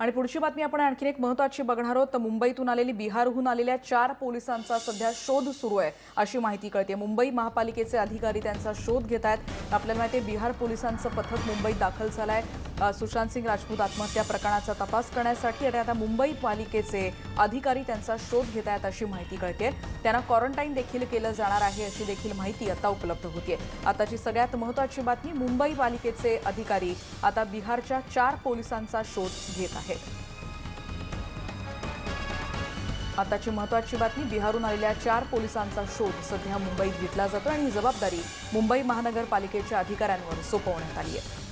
आणि पुढची बातमी आपण आणखी एक महत्वाची बघणार आहोत. मुंबईतून आलेली बिहारहून आलेल्या चार पोलिसांचा सध्या शोध सुरू आहे अशी माहिती कळते. मुंबई महापालिकेचे अधिकारी त्यांचा शोध घेत आहेत. आपल्याला माहिती आहे बिहार पोलिसांचं पथक मुंबईत दाखल झालं आहे सुशांत सिंग राजपूत आत्महत्या प्रकरणाचा तपास करण्यासाठी आणि आता मुंबई पालिकेचे अधिकारी त्यांचा शोध घेत आहेत अशी माहिती कळते त्यांना क्वारंटाईन देखील केलं जाणार आहे अशी देखील माहिती आता उपलब्ध होतीये. आताची सगळ्यात महत्वाची बातमी मुंबई पालिकेचे अधिकारी आता बिहारच्या चार पोलिसांचा शोध घेत आहेत. आताची महत्वाची बातमी बिहारून आलेल्या चार पोलिसांचा शोध सध्या मुंबईत घेतला जातो आणि ही जबाबदारी मुंबई महानगरपालिकेच्या अधिकाऱ्यांवर सोपवण्यात आली आहे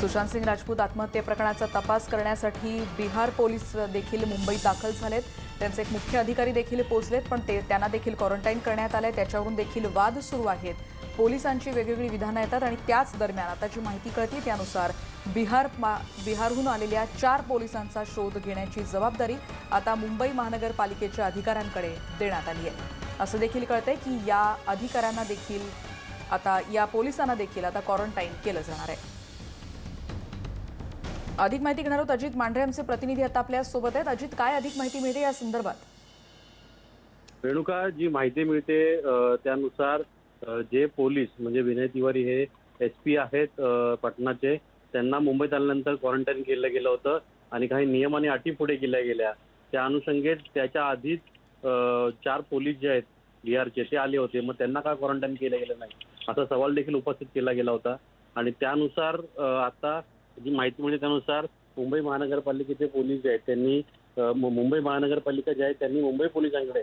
सुशांत सिंग राजपूत आत्महत्या प्रकरणाचा तपास करण्यासाठी बिहार पोलीस देखील मुंबईत दाखल झालेत. त्यांचे एक मुख्य अधिकारी देखील पोहोचलेत पण ते त्यांना देखील क्वारंटाईन करण्यात आलंय. त्याच्यावरून देखील वाद सुरू आहेत. पोलिसांची वेगवेगळी विधानं येतात आणि त्याच दरम्यान आता जी माहिती कळते त्यानुसार बिहार मा बिहारहून आलेल्या चार पोलिसांचा शोध घेण्याची जबाबदारी आता मुंबई महानगरपालिकेच्या अधिकाऱ्यांकडे देण्यात आली आहे. असं देखील कळतंय की या अधिकाऱ्यांना देखील आता या पोलिसांना देखील आता क्वारंटाईन केलं जाणार आहे. अधिक माहिती घेणार आहोत अजित मांढरे आमचे प्रतिनिधी आता आपल्यासोबत आहेत. अजित काय अधिक माहिती मिळते या संदर्भात? रेणुका जी माहिती मिळते त्यानुसार जे पोलीस म्हणजे विनय तिवारी हे एस पी आहेत पटनाचे त्यांना मुंबईत आल्यानंतर क्वारंटाईन केलं गेलं होतं आणि काही नियम आणि अटी पुढे केल्या गेल्या. त्या अनुषंगे त्याच्या आधीच चार पोलीस जे आहेत बिहारचे ते आले होते. मग त्यांना का क्वारंटाईन केलं गेलं नाही? असा सवाल देखील उपस्थित केला गेला होता. आणि त्यानुसार आता जी माहिती मिळते त्यानुसार मुंबई महानगरपालिकेचे पोलीस जे आहेत त्यांनी मुंबई महानगरपालिका जे आहे त्यांनी मुंबई पोलिसांकडे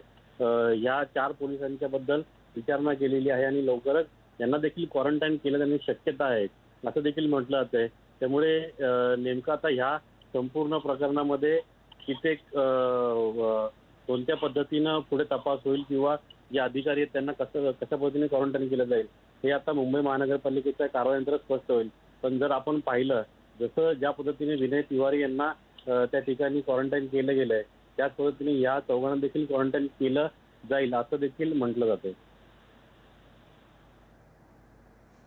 या चार पोलिसांच्या बद्दल विचारणा केलेली आहे आणि लवकरच यांना देखील क्वारंटाईन केलं जाण्याची शक्यता आहे. असं देखील म्हटलं जात आहे त्यामुळे नेमकं आता ह्या संपूर्ण प्रकरणामध्ये कित्येक कोणत्या पद्धतीनं पुढे तपास होईल किंवा जे अधिकारी आहेत त्यांना कसं कशा पद्धतीने क्वारंटाईन केलं जाईल हे आता मुंबई महानगरपालिकेच्या कारवायांतर स्पष्ट होईल. पण जर आपण पाहिलं जसं ज्या पद्धतीने विनय तिवारी यांना त्या ठिकाणी क्वारंटाईन केलं गेलंय त्याच पद्धतीने या चौघांना देखील क्वारंटाईन केलं जाईल असं देखील म्हटलं जातं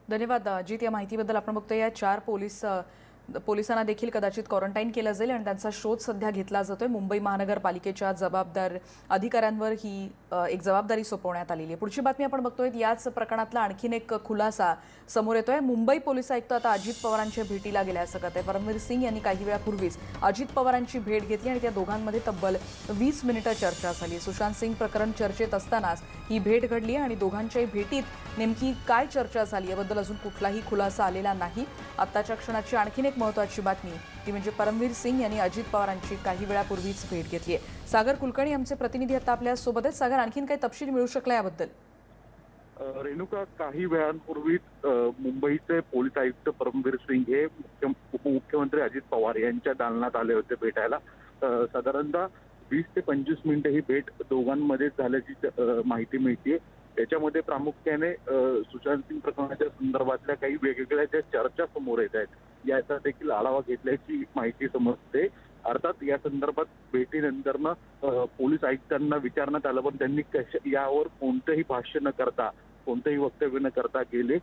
धन्यवाद अजित. या माहितीबद्दल आपण बघतो या चार पोलीस पोलिसांना देखील कदाचित क्वारंटाईन केलं जाईल आणि त्यांचा शोध सध्या घेतला जातोय. मुंबई महानगरपालिकेच्या जबाबदार अधिकाऱ्यांवर ही एक जबाबदारी सोपवण्यात आलेली आहे. पुढची बातमी आपण बघतोय याच प्रकरणातला आणखीन एक खुलासा समोर येतोय. मुंबई पोलीस आयुक्त आता अजित पवारांच्या भेटीला गेल्या असं कळतंय. परमवीर सिंग यांनी काही वेळापूर्वीच अजित पवारांची भेट घेतली आणि त्या दोघांमध्ये तब्बल वीस मिनिटं चर्चा झाली. सुशांत सिंग प्रकरण चर्चेत असतानाच ही भेट घडली आणि दोघांच्याही भेटीत नेमकी काय चर्चा झाली याबद्दल अजून कुठलाही खुलासा आलेला नाही. आत्ताच्या क्षणाची आणखीन एक महत्वाची बातमी. ती म्हणजे परमवीर सिंग यांनी अजित पवारांची काही वेळापूर्वीच भेट घेतली आहे. सागर कुलकर्णी आमचे प्रतिनिधी आता आपल्या सोबतच. सागर आणखीन काही तपशील मिळू शकला याबद्दल? रेणुका काही वेळांपूर्वीच मुंबईचे पोलीस आयुक्त परमवीर सिंग हे मुख्य- उपमुख्यमंत्री अजित पवार यांच्या दालनात आले होते भेटायला. साधारणतः वीस ते पंचवीस मिनिटं ही भेट दोघांमध्ये झाल्याची माहिती मिळते त्याच्यामध्ये प्रामुख्याने सुशांत सिंग प्रकरणाच्या संदर्भातल्या काही वेगवेगळ्या ज्या चर्चा समोर येत आहेत याचा देखील आढावा घेतल्याची माहिती समजते अर्थात या संदर्भात भेटीनंतरनं पोलीस आयुक्तांना विचारण्यात आलं पण त्यांनी यावर कोणतंही भाष्य न करता कोणतंही वक्तव्य न करता गेले.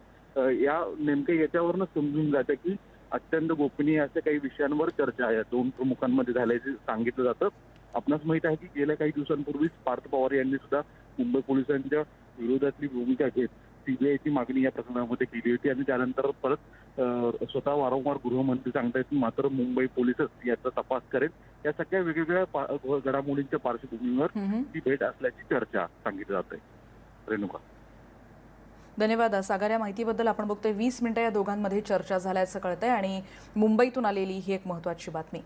या नेमके याच्यावरनं समजून जातं की अत्यंत गोपनीय अशा काही विषयांवर चर्चा या दोन प्रमुखांमध्ये झाल्याचे सांगितलं जातं. आपणास माहीत आहे की गेल्या काही दिवसांपूर्वीच पार्थ पवार यांनी सुद्धा मुंबई पोलिसांच्या विरोधातली भूमिका घेत सीबीआयची मागणी या प्रकरणामध्ये केली होती आणि त्यानंतर परत स्वतः वारंवार गृहमंत्री सांगतायत मात्र मुंबई पोलीसच याचा तपास करेल. या सगळ्या वेगवेगळ्या घडामोडींच्या पार्श्वभूमीवर. ही भेट असल्याची चर्चा सांगितली जाते. रेणुका. धन्यवाद. सागर या माहितीबद्दल आपण बघतोय वीस मिनिटं या दोघांमध्ये चर्चा झाल्याचं कळतंय आणि मुंबईतून आलेली ही एक महत्वाची बातमी.